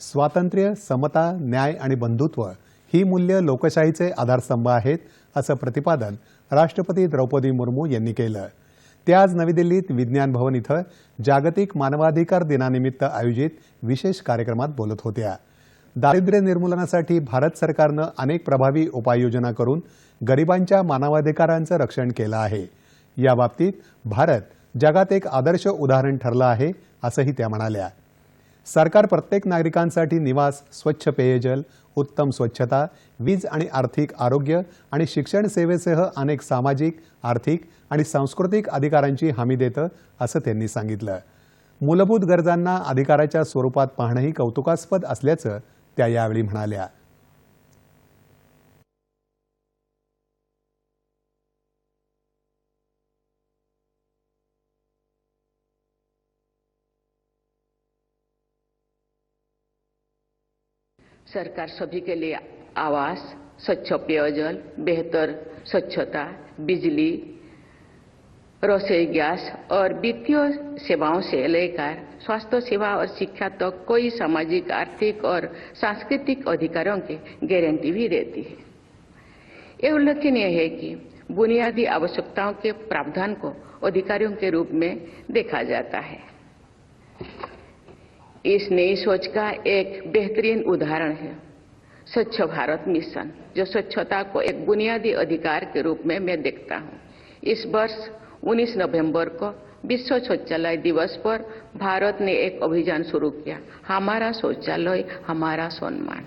स्वातंत्र्य समता न्याय आणि बंधुत्व ही मूल्य लोकशाहीचे आधारस्तंभ आहेत असं प्रतिपादन राष्ट्रपती द्रौपदी मुर्मू यांनी केलं. ते आज नवी दिल्लीत विज्ञान भवन इथं जागतिक मानवाधिकार दिनानिमित्त आयोजित विशेष कार्यक्रमात बोलत होत्या. दारिद्र्य निर्मूलनासाठी भारत सरकारनं अनेक प्रभावी उपाययोजना करून गरिबांच्या मानवाधिकारांचं रक्षण केलं आहे. याबाबतीत भारत जगात एक आदर्श उदाहरण ठरलं आहे असंही त्या म्हणाल्या. सरकार प्रत्येक नागरिकांसाठी निवास स्वच्छ पेयजल उत्तम स्वच्छता वीज आणि आर्थिक आरोग्य आणि शिक्षण सेवेसह अनेक सामाजिक आर्थिक आणि सांस्कृतिक अधिकारांची हमी देतं असं त्यांनी सांगितलं. मूलभूत गरजांना अधिकाराच्या स्वरूपात पाहणंही कौतुकास्पद असल्याचं त्या यावेळी म्हणाल्या. सरकार सभी के लिए आवास, स्वच्छ पेयजल, बेहतर स्वच्छता, बिजली, रसोई गैस और वित्तीय सेवाओं से लेकर स्वास्थ्य सेवा और शिक्षा तक तो कोई सामाजिक, आर्थिक और सांस्कृतिक अधिकारों की गारंटी भी देती है। ये उल्लेखनीय है कि बुनियादी आवश्यकताओं के प्रावधान को अधिकारियों के रूप में देखा जाता है। इस नई सोच का एक बेहतरीन उदाहरण है। स्वच्छ भारत मिशन, जो स्वच्छता को एक बुनियादी अधिकार के रूप में मैं देखता हूँ। इस वर्ष 19 नवंबर को विश्व शौचालय दिवस पर भारत ने एक अभियान शुरू किया। हमारा शौचालय, हमारा सम्मान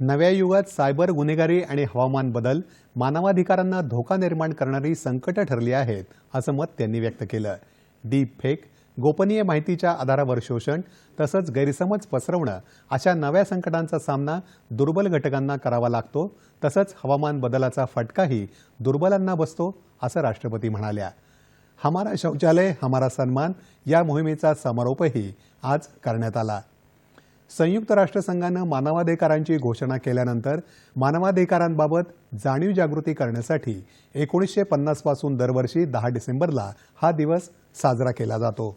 नव्या युगात सायबर गुन्हेगारी आणि हवामान बदल मानवाधिकारांना धोका निर्माण करणारी संकटं ठरली आहेत, असं मत त्यांनी व्यक्त केलं. डीप फेक गोपनीय माहितीच्या आधारावर शोषण तसंच गैरसमज पसरवणं अशा नव्या संकटांचा सामना दुर्बल घटकांना करावा लागतो. तसंच हवामान बदलाचा फटकाही दुर्बलांना बसतो असं राष्ट्रपती म्हणाल्या. हमारा शौचालय हमारा सन्मान या मोहिमेचा समारोपही आज करण्यात आला. संयुक्त राष्ट्रसंघानं मानवाधिकारांची घोषणा केल्यानंतर मानवाधिकारांबाबत जाणीव जागृती करण्यासाठी एकोणीसशे पन्नासपासून दरवर्षी दहा डिसेंबरला हा दिवस साजरा केला जातो.